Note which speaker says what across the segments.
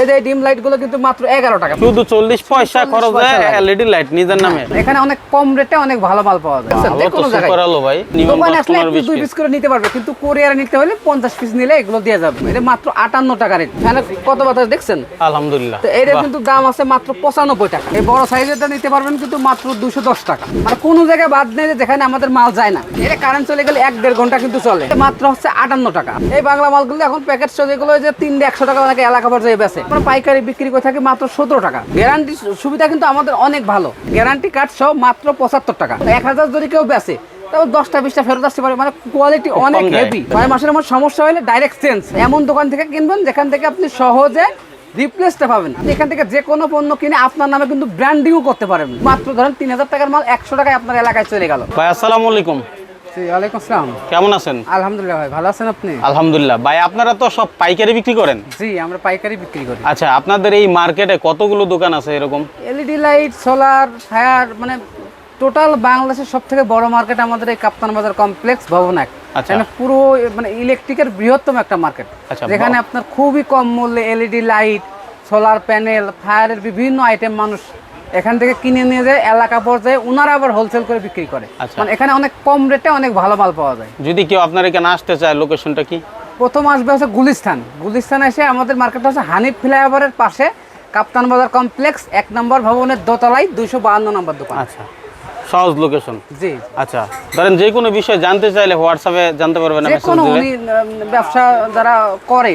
Speaker 1: এই যে ডিম লাইটগুলো কিন্তু মাত্র এগারো টাকা।
Speaker 2: শুধু চল্লিশ পয়সা খরচ হয় এলইডি লাইট নিজের নামে।
Speaker 1: এখানে অনেক কম রেটে অনেক ভালো মাল পাওয়া যায়। যে কোনো জায়গায়।
Speaker 2: করালো ভাই
Speaker 1: দোকানে আসলে
Speaker 2: কাস্টমার
Speaker 1: এক পিস, দুই পিস করে নিতে পারবে কিন্তু কোরিয়ারে নিতে হলে পঞ্চাশ পিস নিলে এগুলো দিয়ে যাবে। এটা মাত্র আটান্ন টাকা রেট ফ্যানের কত বাতাস দেখছেন?
Speaker 2: আলহামদুলিল্লাহ।
Speaker 1: তো এটা কিন্তু দাম আছে মাত্র পঁচানব্বই টাকা। এই বড় সাইজেরটা নিতে পারবেন কিন্তু মাত্র দুশো দশ টাকা। মানে কোনো জায়গায় বাদ নেই যেখানে আমাদের মাল যায় না। এটা কারেন্ট চলে গেলে এক দেড় ঘণ্টা কিন্তু চলে। মাত্র হচ্ছে আটান্ন টাকা। এই বাংলা মালগুলো এখন প্যাকেট যেগুলো যে তিনটে একশো টাকা অনেকে এলাকা পর্যায়ে বেছে আমরা পাইকারি বিক্রি করে থাকি মাত্র সতেরো টাকা। গ্যারান্টি সুবিধা কিন্তু আমাদের অনেক ভালো। গ্যারান্টি কার্ড সহ মাত্র পঁচাত্তর টাকা। এক হাজার যদি কেউ বেছে তাও দশটা বিশটা ফেরত আসতে পারে। মানে কোয়ালিটি অনেক হেভি ছয় মাসের আমার সমস্যা হলে ডাইরেক্ট চেঞ্জ এমন দোকান থেকে কিনবেন যেখান থেকে আপনি সহজে রিপ্লেসটা পাবেন। এখান থেকে যে কোনো পণ্য কিনে আপনার নামে কিন্তু ব্র্যান্ডিংও করতে পারেন মাত্র ধরেন তিন হাজার টাকার মাল একশো টাকায় আপনার এলাকায় চলে গেল।
Speaker 2: ভাই আসসালামু আলাইকুম।
Speaker 1: ওয়ালাইকুম আসসালাম।
Speaker 2: কেমন আছেন?
Speaker 1: আলহামদুলিল্লাহ ভাই ভালো আছেন আপনি?
Speaker 2: আলহামদুলিল্লাহ। ভাই আপনারা তো সব পাইকারি বিক্রি করেন?
Speaker 1: জি আমরা পাইকারি বিক্রি করি।
Speaker 2: আচ্ছা আপনাদের এই মার্কেটে কতগুলো দোকান আছে এরকম?
Speaker 1: এলইডি লাইট সোলার ফায়ার মানে টোটাল বাংলাদেশের সব থেকে বড় মার্কেট আমাদের এই কাপ্তান বাজার কমপ্লেক্স ভবন এক।
Speaker 2: আচ্ছা।
Speaker 1: পুরো মানে ইলেকট্রিকের বৃহত্তম একটা মার্কেট।
Speaker 2: আচ্ছা,
Speaker 1: যেখানে আপনার খুবই কম মূল্যে এলইডি লাইট সোলার প্যানেল ফায়ারের বিভিন্ন আইটেম মানুষ এখান থেকে কিনে নিয়ে যায় এলাকা পর্যায়ে ওনারা আবার হোলসেল করে বিক্রি করে।
Speaker 2: আচ্ছা।
Speaker 1: মানে এখানে অনেক কম রেটে অনেক ভালো মাল পাওয়া যায়।
Speaker 2: যদি কেউ আপনার এখানে আসতে চায় লোকেশনটা কি?
Speaker 1: প্রথম আসবে হচ্ছে গুলিস্তান। গুলিস্তান এসে আমাদের মার্কেট হচ্ছে হানিফ ফ্লাইওভারের পাশে কাপ্তান বাজার কমপ্লেক্স এক নম্বর ভবনের দোতলায় দুইশো বাহান্ন নম্বর দোকান।
Speaker 2: আচ্ছা। সহজ লোকেশন
Speaker 1: জি।
Speaker 2: আচ্ছা। ধরেন যে কোনো বিষয় জানতে চাইলে হোয়াটসঅ্যাপে জানতে পারবেন
Speaker 1: ব্যবসা যারা করে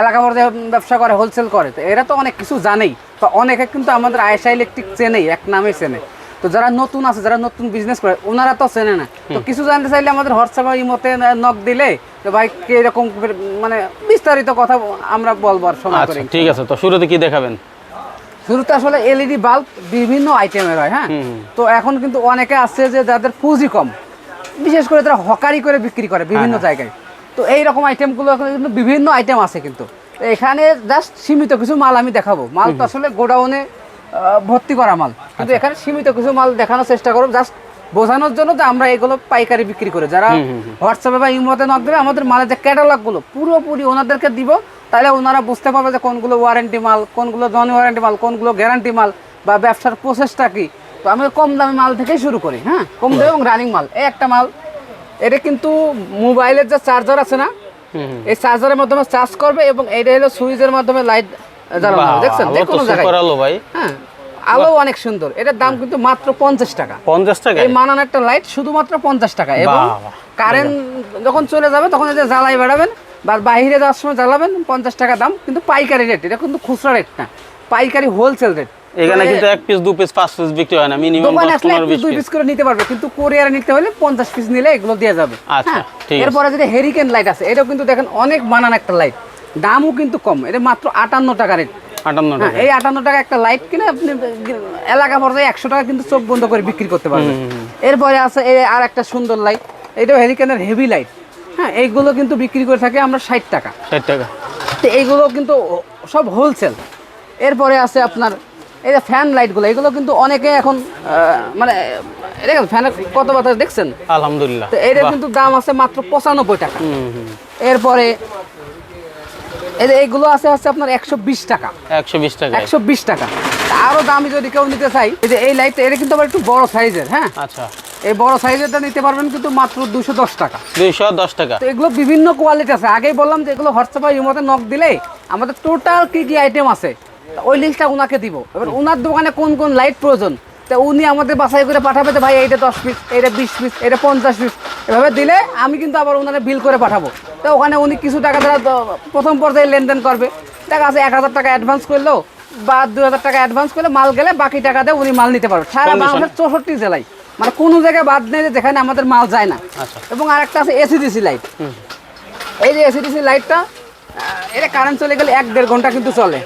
Speaker 1: এলাকা পর্যায়ে ব্যবসা করে হোলসেল করে। তো এরা তো অনেক কিছু জানেই। তো অনেকে কিন্তু আমাদের আয়সা ইলেকট্রিক চেনেই এক নামে চেনে। তো যারা নতুন আছে যারা নতুন বিজনেস করে ওনারা তো চেনে না। তো কিছু জানতে চাইলে আমাদের হোয়াটসঅ্যাপে ইমতে নক দিলে তো ভাই এরকম মানে বিস্তারিত কথা আমরা বলব আর সময়
Speaker 2: আচ্ছা
Speaker 1: করে।
Speaker 2: ঠিক আছে। তো শুরুতে কি দেখাবেন?
Speaker 1: শুরুতে আসলে এলইডি বাল্ব বিভিন্ন আইটেমের হয় হ্যাঁ? তো এখন কিন্তু অনেকে আছে যে যাদের পুঁজি কম। বিশেষ করে তারা হকারি করে বিক্রি করে বিভিন্ন
Speaker 2: হ্যাঁ,
Speaker 1: জায়গায়। তো এই রকম আইটেমগুলো এখন কিন্তু বিভিন্ন আইটেম আছে কিন্তু। এখানে জাস্ট সীমিত কিছু মাল আমি দেখাবো। মাল তো আসলে গোডাউনে ভর্তি করা মাল। কিন্তু
Speaker 2: আচ্ছা।
Speaker 1: এখানে সীমিত কিছু মাল দেখানোর চেষ্টা করব। জাস্ট বোঝানোর জন্য যে আমরা এগুলো পাইকারি বিক্রি করে। যারা হোয়াটসঅ্যাপে বা ইমোতে নক দেবে আমাদের মালের যে ক্যাটালগুলো পুরোপুরি ওনাদেরকে দিব। তাহলে ওনারা বুঝতে পারবে যে কোনগুলো ওয়ারেন্টি মাল কোনগুলো নন ওয়ারেন্টি মাল কোনগুলো গ্যারান্টি মাল বা ব্যবসার প্রসেসটা কি। তো আমি কম দামি মাল থেকেই শুরু করি হ্যাঁ? কম দামি এবং রানিং মাল। এই একটা মাল এটা কিন্তু মোবাইলের যে চার্জার আছে না। এই চার্জারের মাধ্যমে চার্জ করবে এবং এইটা হলো সুইচের মাধ্যমে লাইট জ্বালানো হবে। দেখছেন? যে কোনো জায়গায়।
Speaker 2: ভাই।
Speaker 1: হ্যাঁ আলো অনেক সুন্দর। এটার দাম কিন্তু মাত্র পঞ্চাশ টাকা।
Speaker 2: পঞ্চাশ টাকা
Speaker 1: এই মানান একটা লাইট শুধুমাত্র পঞ্চাশ টাকা এবং। কারেন্ট যখন চলে যাবে তখন যে জ্বালাই বেড়াবেন বা বাইরে যাওয়ার সময় জ্বালাবেন পঞ্চাশ টাকা দাম। কিন্তু পাইকারি রেট এটা কিন্তু খুচরা রেট না। পাইকারি হোলসেল রেট
Speaker 2: এখানে কিন্তু এক পিস দু পিস পাঁচ পিস বিক্রি হয় না মিনিমাম
Speaker 1: দোকানে
Speaker 2: দশ
Speaker 1: আসলে এক
Speaker 2: পনেরো
Speaker 1: পিস দুই
Speaker 2: পিস
Speaker 1: পিস করে নিতে পারবে কিন্তু কোরিয়ারে নিতে হলে পঞ্চাশ পিস নিলে এগুলো দিয়ে যাবে।
Speaker 2: আচ্ছা,
Speaker 1: হ্যাঁ,
Speaker 2: ঠিক আছে।
Speaker 1: এরপরে যদি হেরিকেন লাইট আছে এটাও কিন্তু দেখেন অনেক বানান একটা লাইট দামও কিন্তু কম এটা মাত্র আটান্ন টাকা রেট
Speaker 2: আটান্ন
Speaker 1: হ্যাঁ
Speaker 2: টাকা।
Speaker 1: এই আটান্ন টাকা একটা লাইট কিনে আপনি এলাকা পর্যায়ে একশো টাকা কিন্তু চোখ বন্ধ করে বিক্রি করতে পারবেন। এরপরে আছে এই আর একটা সুন্দর লাইট এটাও হেরিকেনের হেভি লাইট হ্যাঁ এইগুলো কিন্তু বিক্রি করে থাকি আমরা ষাট টাকা।
Speaker 2: ষাট টাকা।
Speaker 1: তো এইগুলো কিন্তু সব হোলসেল এরপরে আছে আপনার এই যে ফ্যান লাইটগুলো এগুলো কিন্তু অনেকে এখন মানে দেখেন ফ্যানের কত বাতাস দেখছেন?
Speaker 2: আলহামদুলিল্লাহ।
Speaker 1: তো এটার কিন্তু দাম আছে মাত্র পঁচানব্বই টাকা। এরপরে এই যে এইগুলো আছে হচ্ছে আপনার একশো বিশ টাকা।
Speaker 2: একশো বিশ টাকা।
Speaker 1: একশো বিশ টাকা। আরও দামি যদি কেউ নিতে চাই এই যে এই লাইটটা এটা কিন্তু আবার একটু বড় সাইজের হ্যাঁ?
Speaker 2: আচ্ছা।
Speaker 1: এই বড় সাইজেরটা নিতে পারবেন কিন্তু মাত্র দুশো দশ টাকা।
Speaker 2: দুইশো দশ টাকা।
Speaker 1: তো এগুলো বিভিন্ন কোয়ালিটি আছে। আগেই বললাম যে এগুলো হোয়াটসঅ্যাপে ইমোতে নক দিলে আমাদের টোটাল কি কি আইটেম আছে ওই লিস্টটা ওনাকে দিব। এবার ওনার দোকানে কোন কোন লাইট প্রয়োজন? তা উনি আমাদের বাছাই করে পাঠাবে যে ভাই এইটা দশ পিস এইটা বিশ পিস এটা পঞ্চাশ পিস এভাবে দিলে আমি কিন্তু আবার ওনারে বিল করে পাঠাবো। তো ওখানে উনি কিছু টাকা দ্বারা প্রথম পর্যায়ে লেনদেন করবে। টাকা আছে এক হাজার টাকা অ্যাডভান্স করলেও বা দুই হাজার টাকা অ্যাডভান্স করলে মাল গেলে বাকি টাকা দিয়ে উনি মাল নিতে পারবে। সারা? বাংলাদেশের চৌষট্টি জেলায়। মানে কোনো জায়গায় বাদ নেই যেখানে আমাদের মাল যায় না।
Speaker 2: আচ্ছা।
Speaker 1: এবং আরেকটা আছে এসিডিসি লাইট এই যে এসিডিসি লাইটটা এটা কারেন্ট চলে গেলে এক দেড় ঘণ্টা কিন্তু চলে।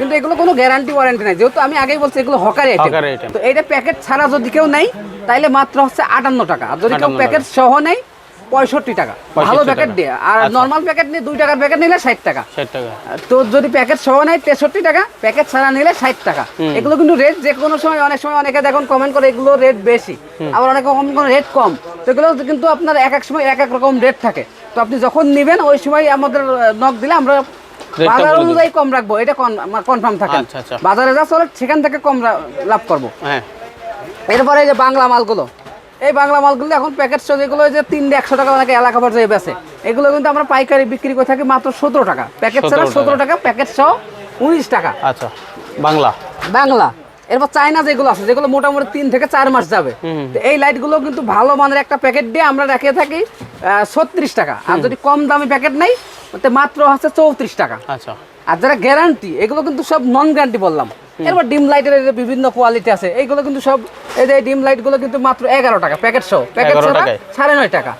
Speaker 1: কিন্তু এগুলো কোনো গ্যারান্টি ওয়ারেন্টি নাই। যেহেতু আমি আগেই বলছি এগুলো হকারি আইটেম তো এটা প্যাকেট ছাড়া যদি কেউ নেই তাইলে মাত্র হচ্ছে আটান্ন টাকা। আর যদি কেউ প্যাকেট সহ নেই পঁয়ষট্টি টাকা। ভালো প্যাকেট দিয়ে। আর
Speaker 2: আচ্ছা।
Speaker 1: নর্মাল প্যাকেট নিয়ে দুই টাকার প্যাকেট নিলে ষাট টাকা।
Speaker 2: টাকা।
Speaker 1: তো যদি প্যাকেট সহ নেয় তেষট্টি টাকা। প্যাকেট ছাড়া নিলে ষাট টাকা। এগুলো কিন্তু রেট যে কোনো সময় অনেক সময় অনেকে দেখুন কমেন্ট করে এগুলো রেট বেশি। আবার অনেকে কম কোনো রেট কম। তো এগুলো কিন্তু আপনার এক এক সময় এক এক রকম রেট থাকে। তো আপনি যখন নেবেন ওই সময় আমাদের নক দিলে আমরা বাজার অনুযায়ী কম রাখব এটা কনফার্ম থাকে।
Speaker 2: আচ্ছা, আচ্ছা।
Speaker 1: বাজারে যা চলে সেখান থেকে কম লাভ করব।
Speaker 2: হ্যাঁ।
Speaker 1: এরপরে এই যে বাংলা মালগুলো এই বাংলা মালগুলো এখন প্যাকেট সহ যেগুলো যে তিনটে একশো টাকা অনেকে এলাকা পর্যায়ে বেছে এগুলো কিন্তু আমরা পাইকারি বিক্রি করে থাকি মাত্র সতেরো টাকা। প্যাকেট ছাড়া সতেরো টাকা। প্যাকেট সহ উনিশ টাকা।
Speaker 2: আচ্ছা বাংলা।
Speaker 1: বাংলা। এরপর চায়না যেগুলো আছে যেগুলো মোটামুটি তিন থেকে চার মাস যাবে। এই লাইটগুলো কিন্তু ভালো মানের একটা প্যাকেট দিয়ে আমরা রেখে থাকি ছত্রিশ টাকা। আর যদি কম দামি প্যাকেট নেই মাত্র হচ্ছে চৌত্রিশ টাকা।
Speaker 2: আচ্ছা।
Speaker 1: আর যারা গ্যারান্টি এগুলো কিন্তু সব নন গ্যারান্টি বললাম। এরপর ডিম লাইটের বিভিন্ন কোয়ালিটি আছে। এইগুলো কিন্তু সব এই যে ডিম লাইটগুলো কিন্তু মাত্র এগারো টাকা প্যাকেট সহ। প্যাকেট
Speaker 2: 11
Speaker 1: ছাড়া
Speaker 2: টাকায়?
Speaker 1: সাড়ে নয় টাকা।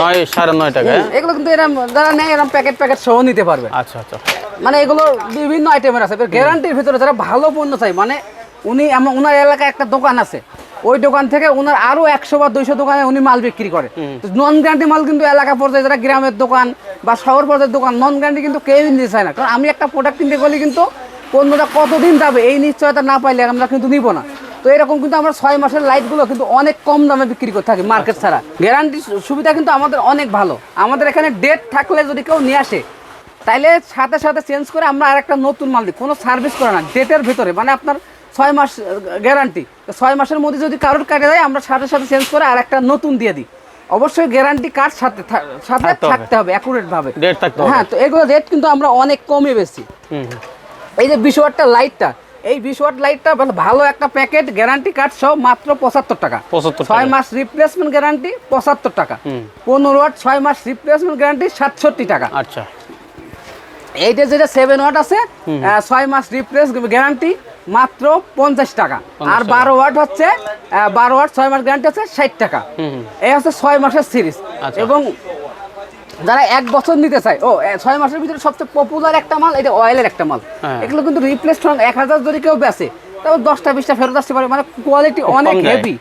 Speaker 2: নয় সাড়ে নয় টাকা?
Speaker 1: এগুলো কিন্তু এরকম যারা নেয় এরকম প্যাকেট প্যাকেট সহ নিতে পারবে।
Speaker 2: আচ্ছা আচ্ছা।
Speaker 1: মানে এগুলো বিভিন্ন আইটেমের আছে। গ্যারান্টির ভিতরে যারা ভালো পণ্য চাই মানে উনি আমার ওনার এলাকায় একটা দোকান আছে। ওই দোকান থেকে ওনার আরও একশো বা দুইশো দোকানে উনি মাল বিক্রি করে। নন গ্যারান্টি মাল কিন্তু এলাকা পর্যায়ে যারা গ্রামের দোকান বা শহর পর্যায়ের দোকান নন গ্যারান্টি কিন্তু কেউই নিতে চায় না। কারণ আমি একটা প্রোডাক্ট কিনতে গেলে কিন্তু পণ্যটা কতদিন যাবে এই নিশ্চয়তা না পাইলে আমরা কিন্তু নিব না। তো এরকম কিন্তু আমরা ছয় মাসের লাইটগুলো কিন্তু অনেক কম দামে বিক্রি করে থাকি মার্কেট ছাড়া। গ্যারান্টি সুবিধা কিন্তু আমাদের অনেক ভালো। আমাদের এখানে ডেট থাকলে যদি কেউ নিয়ে আসে তাইলে সাথে সাথে চেঞ্জ করে আমরা আর একটা নতুন মাল দিই। কোনো সার্ভিস করে না। ডেটের ভিতরে মানে আপনার ছয় মাস গ্যারান্টি ছয় মাসের মধ্যে যদি কারোর কাটে যায় আমরা সাথে সাথে চেঞ্জ করে আর একটা নতুন দিয়ে দিই। অবশ্যই গ্যারান্টি কার্ড সাথে সাথে
Speaker 2: থাকতে হবে।
Speaker 1: অ্যাকুরেট ভাবে।
Speaker 2: Date থাকতে হবে।
Speaker 1: হ্যাঁ তো এগুলো রেট কিন্তু আমরা অনেক কমে বেশি। এই যে বিশ ওয়াটটা লাইটটা এই বিশ ওয়াট লাইটটা ভালো একটা প্যাকেট গ্যারান্টি কার্ড সহ মাত্র পঁচাত্তর টাকা। ছয় মাস রিপ্লেসমেন্ট গ্যারান্টি পঁচাত্তর টাকা। পনেরো ওয়াট ছয় মাস রিপ্লেসমেন্ট গ্যারান্টি সাতষট্টি টাকা।
Speaker 2: আচ্ছা।
Speaker 1: এইটা যেটা সেভেন ওয়াট আছে ছয় মাস রিপ্লেস গ্যারান্টি মাত্র পঞ্চাশ টাকা। আর বারো ওয়াট হচ্ছে বারো ওয়াট ছয় মাস গ্যারান্টি হচ্ছে ষাট টাকা। এই হচ্ছে ছয় মাসের সিরিজ
Speaker 2: আচ্ছা।
Speaker 1: এবং যারা এক বছর নিতে চায় ও ছয় মাসের ভিতরে সবচেয়ে পপুলার একটা মাল এটা অয়েলের একটা মাল।
Speaker 2: হ্যাঁ।
Speaker 1: এগুলো কিন্তু রিপ্লেস এক হাজার যদি কেউ বেচে তাও দশটা বিশটা ফেরত আসতে পারে। মানে কোয়ালিটি অনেক হেভি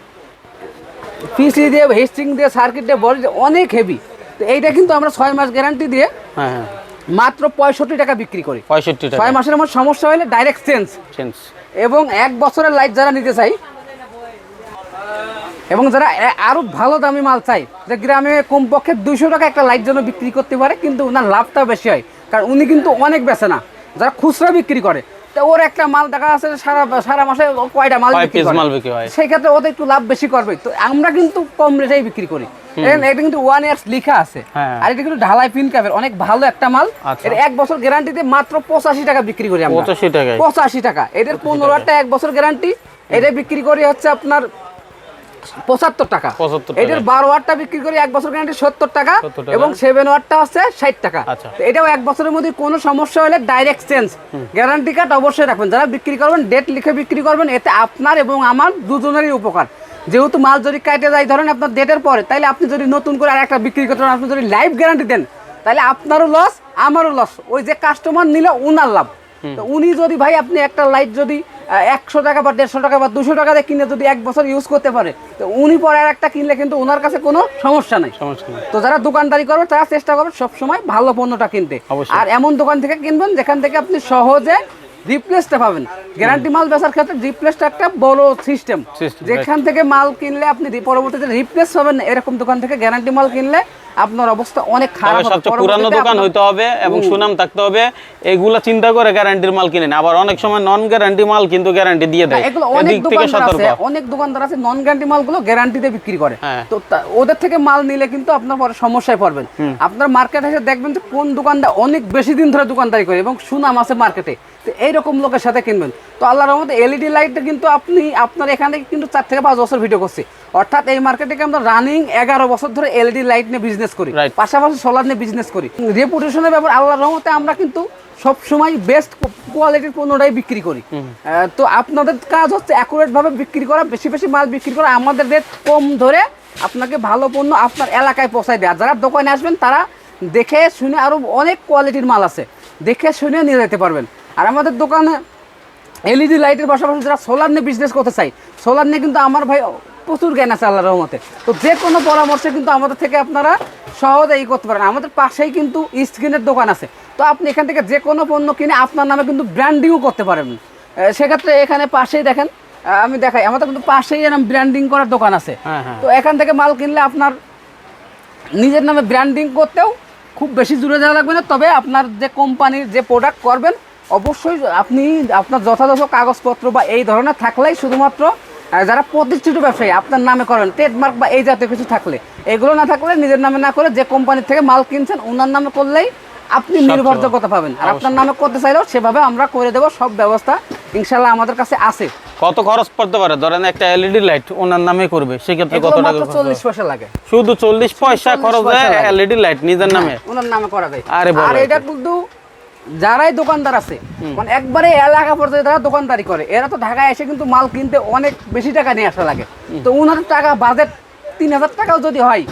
Speaker 1: পিসি দিয়ে হিস্ট্রিং দিয়ে সার্কিট দিয়ে বডি অনেক হেভি তো এইটা কিন্তু আমরা ছয় মাস গ্যারান্টি দিয়ে
Speaker 2: হ্যাঁ হ্যাঁ।
Speaker 1: মাত্র পঁয়ষট্টি টাকা বিক্রি করি।
Speaker 2: পঁয়ষট্টি টাকা।
Speaker 1: ছয় মাসের মধ্যে সমস্যা হলে ডাইরেক্ট চেঞ্জ
Speaker 2: চেঞ্জ
Speaker 1: এবং এক বছরের লাইট যারা নিতে চাই এবং যারা এ- আরও ভালো দামি মাল চাই যে গ্রামে কমপক্ষে দুইশো টাকা একটা লাইট জন্য বিক্রি করতে পারে কিন্তু ওনার লাভটা বেশি হয়। কারণ উনি কিন্তু অনেক বেচে না যারা খুচরা বিক্রি করে। তো ওর একটা মাল দেখা আছে যে সারা সারা মাসে কয়টা মাল বিক্রি করে।
Speaker 2: হয়?
Speaker 1: সেই ক্ষেত্রে ওদের একটু লাভ বেশি করবে। তো আমরা কিন্তু কম রেটেই বিক্রি করি। এটা কিন্তু ওয়ান ইয়ার্স লেখা আছে।
Speaker 2: হ্যাঁ।
Speaker 1: আর এটা কিন্তু ঢালাই পিন কাপের অনেক ভালো একটা মাল।
Speaker 2: আচ্ছা।
Speaker 1: এটা এক বছর গ্যারান্টিতে মাত্র পঁচাশি টাকা বিক্রি করি আমরা।
Speaker 2: 85 টাকায়?
Speaker 1: পঁচাশি টাকা। এদের পনেরো টাকা এক বছর গ্যারান্টি এটা বিক্রি করি হচ্ছে আপনার পঁচাত্তর টাকা।
Speaker 2: 75 টাকা।
Speaker 1: এটার বারো ওয়াটটা বিক্রি করি এক বছর গ্যারান্টি সত্তর টাকা। এবং সেভেন ওয়াটটা হচ্ছে ষাট টাকা।
Speaker 2: আচ্ছা।
Speaker 1: এটাও এক বছরের মধ্যে কোনো সমস্যা হলে ডাইরেক্ট চেঞ্জ গ্যারান্টি কার্ড অবশ্যই রাখবেন। যারা বিক্রি করবেন ডেট লিখে বিক্রি করবেন এতে আপনার এবং আমার দুজনেরই উপকার। যেহেতু মাল যদি কাটে যায় ধরেন আপনার ডেটের পরে তাহলে আপনি যদি নতুন করে আরেকটা বিক্রি করতে আপনি যদি লাইফ গ্যারান্টি দেন তাহলে আপনারও লস আমারও লস ওই যে কাস্টমার নিলে উনার লাভ। তো উনি যদি ভাই আপনি একটা লাইট যদি একশো টাকা বা দেড়শো টাকা বা দুশো টাকা দিয়ে কিনে যদি এক বছর ইউজ করতে পারে তো উনি পরে আর একটা কিনলে কিন্তু ওনার কাছে কোনো সমস্যা নেই।
Speaker 2: সমস্যা নেই।
Speaker 1: তো যারা দোকানদারি করবে তারা চেষ্টা করবে সবসময় ভালো পণ্যটা কিনতে। আর এমন দোকান থেকে কিনবেন যেখান থেকে আপনি সহজে রিপ্লেসটা পাবেন। গ্যারান্টি মাল বেচার ক্ষেত্রে রিপ্লেসটা একটা বড় সিস্টেম যেখান থেকে মাল কিনলে আপনি পরবর্তীতে রিপ্লেস পাবেন না, এরকম দোকান থেকে গ্যারান্টি মাল কিনলে আপনার অবস্থা অনেক খারাপ হবে।
Speaker 2: সবচেয়ে পুরানো দোকান হইতে হবে এবং সুনাম থাকতে হবে। এগুলা চিন্তা করে গ্যারান্টির মাল কিনেন। আবার অনেক সময় নন গ্যারান্টি মাল কিন্তু গ্যারান্টি দিয়ে দেয়।
Speaker 1: এগুলো অনেক দোকানদার আছে অনেক দোকানদার আছে নন গ্যারান্টি মালগুলো গ্যারান্টিতে বিক্রি করে।
Speaker 2: হ্যাঁ।
Speaker 1: তো ওদের থেকে মাল নিলে কিন্তু আপনার পরে সমস্যায় পড়বেন। আপনার মার্কেট এসে দেখবেন যে কোন দোকানদার অনেক বেশি দিন ধরে দোকানদারি করে এবং সুনাম আছে মার্কেটে তো এইরকম লোকের সাথে কিনবেন। তো আল্লাহর রহমতে এলইডি লাইটটা কিন্তু আপনি আপনার এখান থেকে কিন্তু চার থেকে পাঁচ বছর ভিডিও করছি। অর্থাৎ এই মার্কেটে আমরা রানিং এগারো বছর ধরে এলইডি লাইট নিয়ে বিজনেস করি। পাশাপাশি সোলার নিয়ে বিজনেস করি। রেপুটেশনের ব্যাপার আল্লাহর রহমতে আমরা কিন্তু সব সময় বেস্ট কোয়ালিটির পণ্যটাই বিক্রি করি। তো আপনাদের কাজ হচ্ছে অ্যাকুরেট ভাবে বিক্রি করা বেশি বেশি মাল বিক্রি করা আমাদের রেট কম ধরে আপনাকে ভালো পণ্য আপনার এলাকায় পৌঁছায় দেয়। যারা দোকানে আসবেন তারা দেখে শুনে আরও অনেক কোয়ালিটির মাল আছে। দেখে শুনে নিয়ে যেতে পারবেন। আর আমাদের দোকানে এলইডি লাইটের পাশাপাশি যারা সোলার নিয়ে বিজনেস করতে চাই সোলার নিয়ে কিন্তু আমার ভাই প্রচুর জ্ঞান আছে আল্লাহর রহমতে। তো যে কোনো পরামর্শে কিন্তু আমাদের থেকে আপনারা সহজে ই করতে পারেন। আমাদের পাশেই কিন্তু স্ক্রিনের দোকান আছে। তো আপনি এখান থেকে যে কোনো পণ্য কিনে আপনার নামে কিন্তু ব্র্যান্ডিংও করতে পারেন। সেক্ষেত্রে এখানে পাশেই দেখেন আমি দেখাই আমাদের কিন্তু পাশেই এরকম ব্র্যান্ডিং করার দোকান আছে।
Speaker 2: হ্যাঁ হ্যাঁ।
Speaker 1: তো এখান থেকে মাল কিনলে আপনার নিজের নামে ব্র্যান্ডিং করতেও খুব বেশি দূরে যাওয়া লাগবে না। তবে আপনার যে কোম্পানির যে প্রোডাক্ট করবেন অবশ্যই আপনি আপনার যথাযথ কাগজপত্র বা এই ধরনের থাকলেই শুধুমাত্র যারা প্রতিষ্ঠিত ব্যবসায়ী আপনার নামে করেন ট্রেডমার্ক বা এই জাতীয় কিছু থাকলে এগুলো না থাকলে নিজের নামে না করে যে কোম্পানির থেকে মাল কিনছেন ওনার নামে করলেই আপনি নির্ভরযোগ্যতা পাবেন। আর আপনার নামে করতে চাইলেও সেভাবে আমরা করে দেবো সব ব্যবস্থা ইনশাল্লাহ আমাদের কাছে আছে।
Speaker 2: কত খরচ পড়তে পারে? ধরেন একটা এলইডি লাইট ওনার নামে করবে সেক্ষেত্রে কত টাকা
Speaker 1: চল্লিশ পয়সা লাগে।
Speaker 2: শুধু চল্লিশ পয়সা খরচ হয় এলইডি লাইট নিজের নামে?
Speaker 1: ওনার নামে করা যায়।
Speaker 2: আরে
Speaker 1: আর এটা কিন্তু যারাই দোকানদার আছে মানে একবারে এলাকা পর্যায়ে যারা দোকানদারি করে এরা তো ঢাকায় এসে কিন্তু মাল কিনতে অনেক বেশি টাকা নিয়ে আসা লাগে। তো ওনার টাকা বাজেট তিন হাজার টাকাও যদি হয়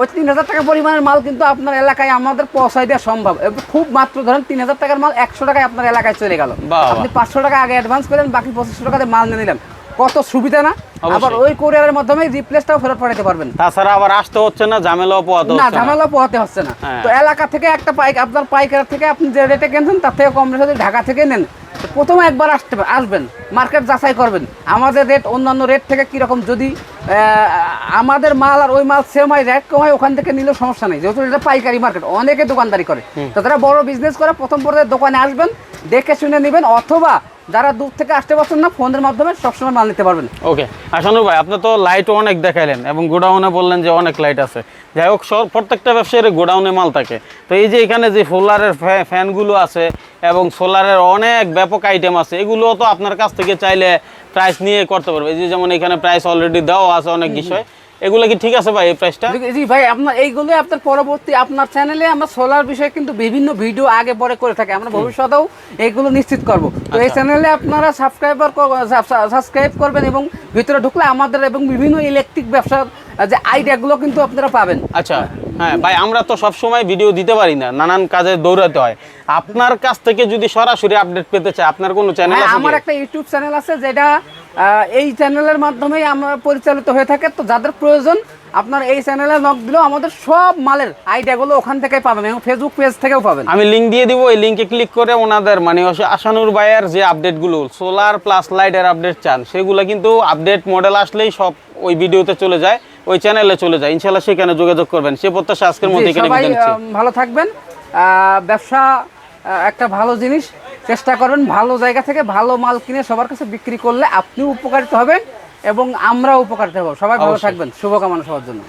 Speaker 1: ওই তিন হাজার টাকা পরিমাণের মাল কিন্তু আপনার এলাকায় আমাদের পৌঁছায় দেওয়া সম্ভব। খুব মাত্র ধরেন তিন হাজার টাকার মাল একশো টাকায় আপনার এলাকায় চলে গেল। আপনি পাঁচশো টাকা আগে অ্যাডভান্স করেন বাকি পঁচিশশো টাকাতে মাল নিয়ে নিলেন। কত সুবিধা না? আবার ওই কোরিয়ারের মাধ্যমে রিপ্লেসটাও ফেরত পাঠাতে পারবেন।
Speaker 2: তাছাড়া আবার আসতে হচ্ছে না ঝামেলাও পোহাতে
Speaker 1: না
Speaker 2: হচ্ছে
Speaker 1: ঝামেলা পোহাতে হচ্ছে না।
Speaker 2: হ্যাঁ।
Speaker 1: তো এলাকা থেকে একটা পাইক আপনার পাইকার থেকে আপনি যে রেটে কিনছেন তার থেকে কম রেটে ঢাকা থেকে নেন প্রথমে একবার আসতে আসবেন মার্কেট যাচাই করবেন। আমাদের রেট অন্যান্য রেট থেকে কীরকম যদি আমাদের মাল আর ওই মাল সেম হয় রেট কম হয় ওখান থেকে নিলেও সমস্যা নেই। যেহেতু এটা পাইকারি মার্কেট অনেকে দোকানদারি করে। তো তারা বড় বিজনেস করে প্রথম পর্যায়ে দোকানে আসবেন দেখে শুনে নেবেন অথবা যারা দূর থেকে আসতে পারছেন না ফোনের মাধ্যমে সবসময় মাল নিতে পারবেন।
Speaker 2: ওকে আসানুর ভাই আপনি তো লাইটও অনেক দেখাইলেন এবং গোডাউনে বললেন যে অনেক লাইট আছে। যাই হোক সব প্রত্যেকটা ব্যবসায়ীর গোডাউনে মাল থাকে। তো এই যে এখানে যে সোলারের ফ্যানগুলো আছে এবং সোলারের অনেক ব্যাপক আইটেম আছে এগুলো তো আপনার কাছ থেকে চাইলে প্রাইস নিয়ে করতে পারবে। এই যে যেমন এখানে প্রাইস অলরেডি দেওয়া আছে অনেক বিষয়। এগুলো কি ঠিক আছে ভাই এই প্রাইসটা
Speaker 1: জি- ভাই আপনার এইগুলো আপনার পরবর্তী আপনার চ্যানেলে আমরা সোলার বিষয়ে কিন্তু বিভিন্ন ভিডিও আগে পরে করে থাকি। আমরা ভবিষ্যতেও এইগুলো নিশ্চিত করব। তো এই চ্যানেলে আপনারা সাবস্ক্রাইবার সাবস্ক্রাইব করবেন এবং ভিতরে ঢুকলে আমাদের এবং বিভিন্ন ইলেকট্রিক ব্যবসার যে আইডিয়াগুলো কিন্তু আপনারা পাবেন।
Speaker 2: আচ্ছা হ্যাঁ ভাই আমরা তো সব সময় ভিডিও দিতে পারি না নানান কাজে দৌড়াতে হয়। আপনার কাছ থেকে যদি সরাসরি আপডেট পেতে চাই আপনার কোনো চ্যানেল আছে
Speaker 1: আমার একটা ইউটিউব চ্যানেল আছে যেটা এই চ্যানেলের মাধ্যমেই আমরা পরিচালিত হয়ে থাকে। তো যাদের প্রয়োজন আপনার এই চ্যানেলে নক দিলেও আমাদের সব মালের আইডিয়াগুলো ওখান থেকে পাবেন এবং ফেসবুক পেজ থেকেও পাবেন।
Speaker 2: আমি লিঙ্ক দিয়ে দিব এই লিঙ্কে ক্লিক করে ওনাদের মানে আশানুর ভাইয়ের যে আপডেটগুলো সোলার প্লাস লাইটের আপডেট চান সেগুলো কিন্তু আপডেট মডেল আসলেই সব ওই ভিডিওতে চলে যায় ওই চ্যানেলে চলে যায়। ইনশাল্লাহ সেখানে যোগাযোগ করবেন। সে প্রত্যাশা আজকের মধ্যে
Speaker 1: ভালো থাকবেন। আহ, ব্যবসা একটা ভালো জিনিস। চেষ্টা করবেন ভালো জায়গা থেকে ভালো মাল কিনে সবার কাছে বিক্রি করলে আপনিও উপকারিত হবেন এবং আমরাও উপকারিত হব। সবাই ভালো থাকবেন। শুভকামনা সবার জন্য।